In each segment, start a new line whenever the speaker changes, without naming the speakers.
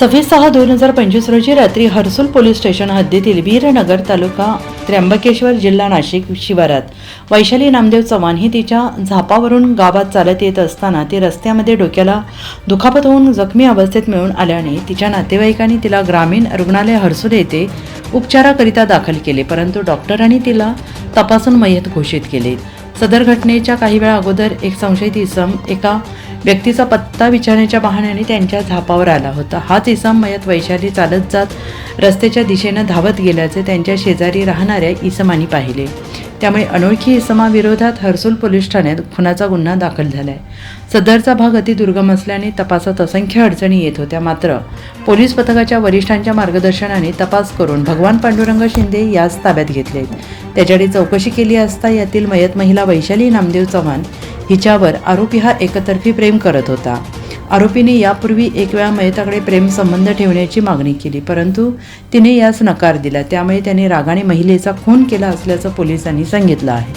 सव्वीस सहा दोन हजार पंचवीस रोजी रात्री हर्सुल पोलीस स्टेशन हद्दीतील वीरनगर तालुका त्र्यंबकेश्वर जिल्हा नाशिक शिवारात. वैशाली नामदेव चव्हाण ही तिच्या झापावरून गावात चालत येत असताना ती रस्त्यामध्ये डोक्याला दुखापत होऊन जखमी अवस्थेत मिळून आल्याने तिच्या नातेवाईकांनी तिला ग्रामीण रुग्णालय हर्सुल येथे उपचाराकरिता दाखल केले परंतु डॉक्टरांनी तिला तपासून मयत घोषित केले. सदर घटनेच्या काही वेळा अगोदर एक संशयित इसम एका व्यक्तीचा पत्ता विचारण्याच्या बहाण्याने त्यांच्या झापावर आला होता. हाच इसम मयत वैशाली चालत जात रस्त्याच्या दिशेनं धावत गेल्याचे त्यांच्या शेजारी राहणाऱ्या इसमानी पाहिले. त्यामुळे अनोळखी इसमाविरोधात हर्सुल पोलीस ठाण्यात खुनाचा गुन्हा दाखल झालाय. सदरचा भाग अतिदुर्गम असल्याने तपासात असंख्य अडचणी येत होत्या. मात्र पोलीस पथकाच्या वरिष्ठांच्या मार्गदर्शनाने तपास करून भगवान पांडुरंग शिंदे याच ताब्यात घेतले त्याच्याकडे चौकशी केली असता यातील मयत महिला वैशाली नामदेव चव्हाण हिच्यावर आरोपी हा एकतर्फी प्रेम करत होता. आरोपीने यापूर्वी एक वेळा मयताकडे प्रेमसंबंध ठेवण्याची मागणी केली परंतु तिने यास नकार दिला. त्यामुळे त्याने रागाने महिलेचा खून केला असल्याचं पोलिसांनी सांगितलं आहे.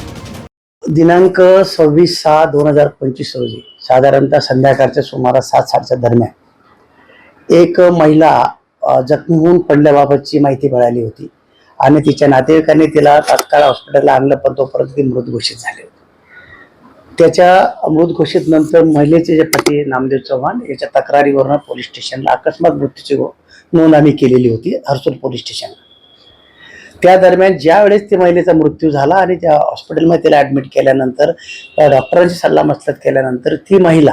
दिनांक सव्वीस सहा दोन हजार पंचवीस रोजी साधारणतः संध्याकाळच्या सुमारास सात सातच्या दरम्यान एक महिला जखमी होऊन पडल्याबाबतची माहिती मिळाली होती आणि तिच्या नातेवाईकांनी तिला तात्काळ हॉस्पिटलला आणलं पण तोपर्यंत ती मृत घोषित झाली होती. त्याच्या मृत घोषित नंतर महिलेचे जे पती नामदेव चव्हाण याच्या तक्रारीवरून पोलीस स्टेशनला अकस्मात मृत्यूची नोंद आम्ही केलेली होती हर्सूल पोलीस स्टेशनला. त्या दरम्यान ज्या वेळेस ती महिलेचा मृत्यू झाला आणि त्या हॉस्पिटलमध्ये तिला ऍडमिट केल्यानंतर त्या डॉक्टरांची सल्लामसलत केल्यानंतर ती महिला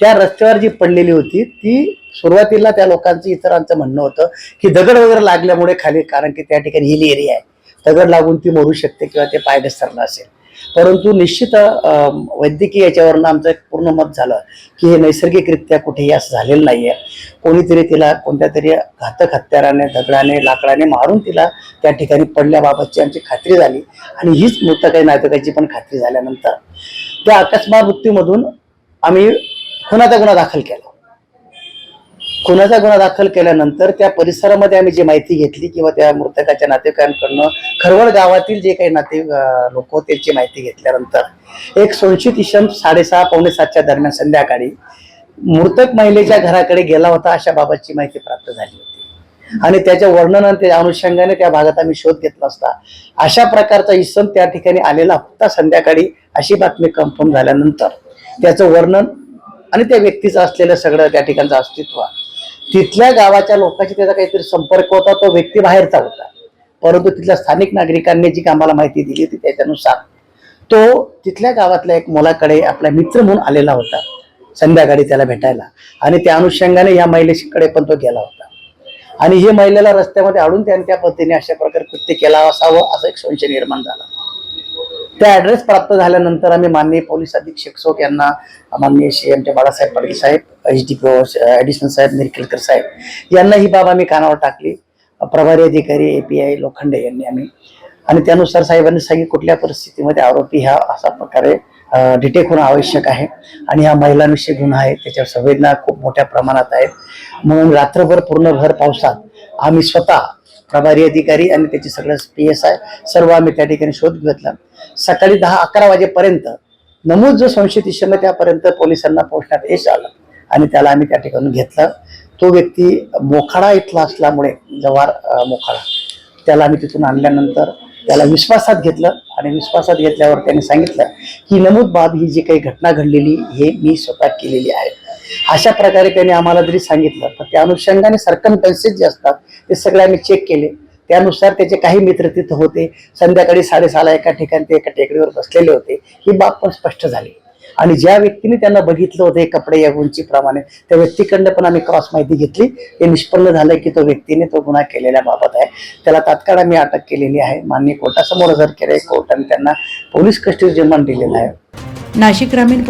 त्या रस्त्यावर जी पडलेली होती ती सुरुवातीला त्या लोकांचं इतरांचं म्हणणं होतं की दगड वगैरे लागल्यामुळे खाली कारण की त्या ठिकाणी हिल एरिया आहे. दगड लागून ती मरू शकते किंवा ते पाय घसरलं असेल. परंतु निश्चित वैद्यकीय याच्यावरनं आमचं एक पूर्ण मत झालं की हे नैसर्गिकरित्या कुठेही असं झालेलं नाहीये. कोणीतरी तिला कोणत्या तरी घातक हत्याराने दगडाने लाकडाने मारून तिला त्या ठिकाणी पडल्याबाबतची आमची खात्री झाली आणि हीच मृतकाई नातकाची पण खात्री झाल्यानंतर. त्या अकस्मात मृत्यूमधून आम्ही खुनाचा गुन्हा दाखल केला. खुनाचा गुन्हा दाखल केल्यानंतर त्या परिसरामध्ये आम्ही जी माहिती घेतली किंवा त्या मृतकाच्या नातेवाईकांकडनं खरवड गावातील जे काही नाते लोक होते त्यांची माहिती घेतल्यानंतर एक संशयित इशम साडेसहा पावणे सातच्या दरम्यान संध्याकाळी मृतक महिलेच्या घराकडे गेला होता अशा बाबतची माहिती प्राप्त झाली होती. आणि त्याच्या वर्णन त्या अनुषंगाने त्या भागात आम्ही शोध घेतला असता. अशा प्रकारचा इसम त्या ठिकाणी आलेला होता संध्याकाळी अशी बातमी कन्फर्म झाल्यानंतर. त्याचं वर्णन आणि त्या व्यक्तीचं असलेलं सगळं त्या ठिकाणचं अस्तित्व तिथल्या गावाच्या लोकांशी त्याचा काहीतरी संपर्क होता तो व्यक्ती बाहेरचा होता परंतु तिथल्या स्थानिक नागरिकांनी जी आम्हाला माहिती दिली होती त्याच्यानुसार तो तिथल्या गावातल्या एक मुलाकडे आपला मित्र म्हणून आलेला होता संध्याकाळी त्याला भेटायला. आणि त्या अनुषंगाने या महिलेकडे पण तो गेला होता. आणि हे महिलेला रस्त्यामध्ये आणून त्याने त्या पद्धतीने अशा प्रकारे कृत्य केला असावं असा एक संशय निर्माण झाला. त्या ॲड्रेस प्राप्त झाल्यानंतर आम्ही माननीय पोलीस अधीक्षक सोक यांना माननीय श्री आमच्या बाळासाहेब पाटील साहेब एच डी पी ॲडिशनल साहेब निरकेलकर साहेब यांना ही बाब आम्ही कानावर टाकली. प्रभारी अधिकारी ए पी आय लोखंडे यांनी आम्ही. आणि त्यानुसार साहेबांनी सांगितलं कुठल्या परिस्थितीमध्ये आरोपी हा अशा प्रकारे डिटेक होणं आवश्यक आहे. आणि हा महिलांविषयी गुन्हा आहे त्याच्यावर संवेदना खूप मोठ्या प्रमाणात आहेत. म्हणून रात्रभर पूर्णभर पावसात आम्ही स्वतः प्रभारी अधिकारी आणि त्याचे सगळं पी एस आय सर्व आम्ही त्या ठिकाणी शोध घेतला. सकाळी दहा अकरा वाजेपर्यंत नमूद जो संशयित इसम त्यापर्यंत पोलिसांना पोहोचण्यात यश आलं आणि त्याला आम्ही त्या ठिकाणी घेतला. तो व्यक्ती मोखाडा इथला असल्यामुळे जवार मोखाडा त्याला आम्ही तिथून आणल्यानंतर त्याला विश्वासात घेतलं आणि विश्वासात घेतल्यावर त्याने सांगितलं की नमूद बाब ही जी काही घटना घडलेली हे मी स्वतः केलेली आहे. अशा प्रकारे त्यांनी आम्हाला जरी सांगितलं तर त्या अनुषंगाने सरकमटन्सेस जे असतात ते सगळे आम्ही चेक केले. त्यानुसार त्याचे काही मित्र तिथं होते. संध्याकाळी साडेसहाला एका ठिकाणी ते एका टेकडीवर बसलेले होते. ही बाब पण स्पष्ट झाली. आणि ज्या व्यक्तीने त्यांना बघितलं होतं कपडे या उंचीप्रमाणे त्या व्यक्तीकडनं पण आम्ही क्रॉस माहिती घेतली. हे निष्पन्न झालं की तो व्यक्तीने तो गुन्हा केलेल्या बाबत आहे. त्याला तात्काळ आम्ही अटक केलेली आहे. मान्य कोर्टासमोर हजर केले कोर्टाने त्यांना पोलीस कस्टडी रिमांड दिलेला आहे.
नाशिक ग्रामीण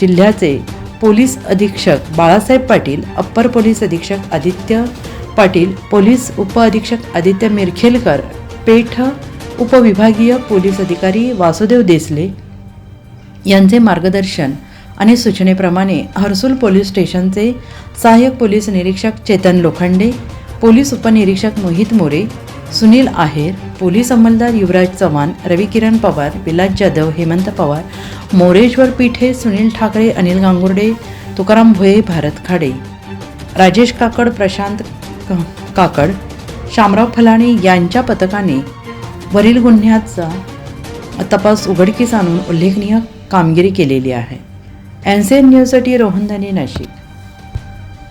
जिल्ह्याचे पोलीस अधीक्षक बाळासाहेब पाटील अप्पर पोलीस अधीक्षक आदित्य पाटील पोलीस उपअधीक्षक आदित्य मिरखेलकर पेठ उपविभागीय पोलीस अधिकारी वासुदेव देसले यांचे मार्गदर्शन आणि सूचनेप्रमाणे हर्सुल पोलीस स्टेशनचे सहाय्यक पोलीस निरीक्षक चेतन लोखंडे पोलीस उपनिरीक्षक मोहित मोरे सुनील आहेर पोलीस अंमलदार युवराज चव्हाण रविकिरण पवार विलास जाधव हेमंत पवार मोरेश्वर पीठे सुनील ठाकरे अनिल गांगुर्डे तुकाराम भोये भारत खाडे. राजेश काकड प्रशांत काकड शामराव फलाणे यांच्या पथकाने वरील गुन्ह्याचा तपास उघडकीस आणून उल्लेखनीय कामगिरी केलेली आहे. एन सी एन न्यूजसाठी रोहन नाशिक.